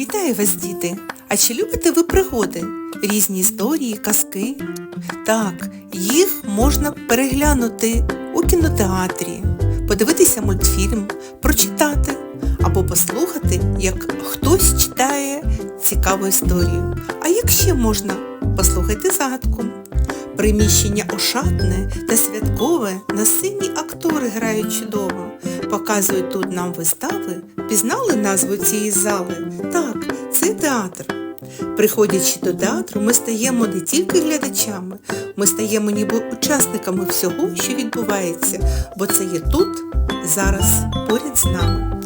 Вітаю вас, діти! А чи любите ви пригоди? Різні історії, казки? Так, їх можна переглянути у кінотеатрі, подивитися мультфільм, прочитати або послухати, як хтось читає цікаву історію. А як ще можна? Послухайте загадку. Приміщення ошатне та святкове на сцені актори грають чудово. Показують тут нам вистави. Пізнали назву цієї зали? Так, це театр. Приходячи до театру, ми стаємо не тільки глядачами, ми стаємо ніби учасниками всього, що відбувається, бо це є тут, зараз, поряд з нами.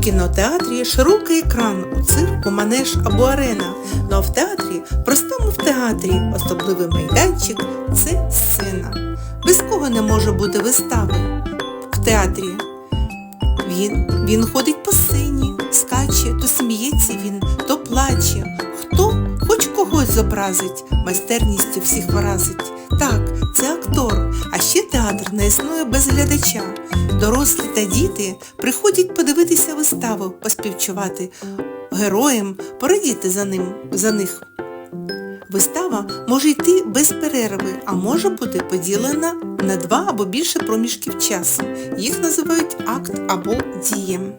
У кінотеатрі широкий екран, у цирку, манеж або арена. Ну а в театрі, простому в театрі, особливий майданчик це сцена. Без кого не може бути вистави в театрі. Він, він ходить по сцені, скаче, то сміється він, то плаче. Хто хоч когось зобразить, майстерністю всіх вразить. Так, театр не існує без глядача. Дорослі та діти приходять подивитися виставу, поспівчувати героям, порадіти за ним, за них. Вистава може йти без перерви, а може бути поділена на два або більше проміжків часу. Їх називають акт або дієм.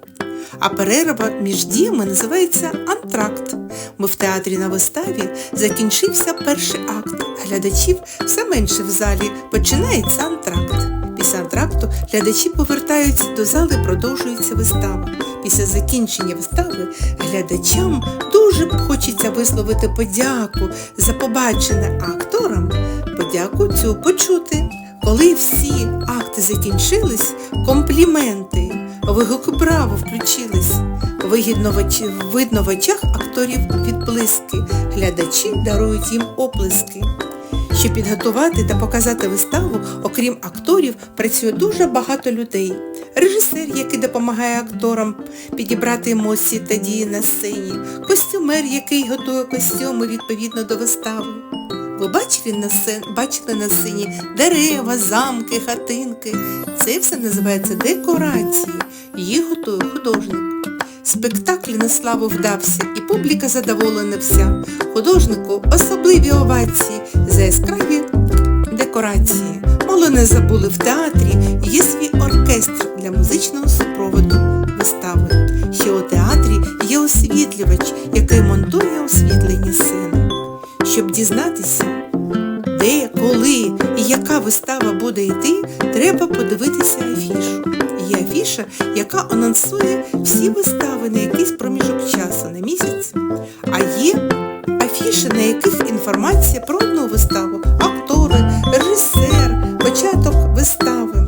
А перерва між діями називається антракт. Ми в театрі на виставі закінчився перший акт. Глядачів все менше в залі. Починається антракт. Після антракту глядачі повертаються до зали, продовжується вистава. Після закінчення вистави глядачам дуже хочеться висловити подяку за побачене а акторам. Подяку цю почути. Коли всі акти закінчились, компліменти, вигуки браво включились. Вигідно видно в очах акторів відблиски. Глядачі дарують їм оплески. Щоб підготувати та показати виставу, окрім акторів, працює дуже багато людей. Режисер, який допомагає акторам підібрати емоції та дії на сцені, костюмер, який готує костюми відповідно до вистави. Ви бачили на сцені, бачили на сцені дерева, замки, хатинки. Це все називається декорації. Їх готує художник. Спектакль на славу вдався, і публіка задоволена вся. Художнику особливі овації за яскраві декорації. Мало не забули в театрі, є свій оркестр для музичного супроводу вистави. Ще у театрі є освітлювач, який монтує освітлення сцени. Щоб дізнатися, вистава буде йти, треба подивитися афішу. Є афіша, яка анонсує всі вистави на якийсь проміжок часу на місяць. А є афіші, на яких інформація про одну виставу, актори, режисер, початок вистави.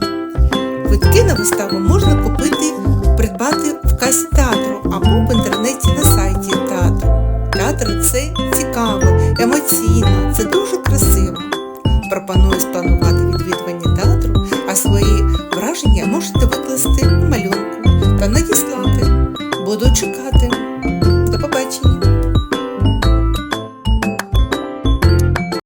Квитки на виставу можна купити, придбати в касі театру або в інтернеті на сайті театру. Театр це цікаво, емоційно, пропоную спланувати відвідування театру, а свої враження можете викласти у малюнку та надіслати. Буду чекати.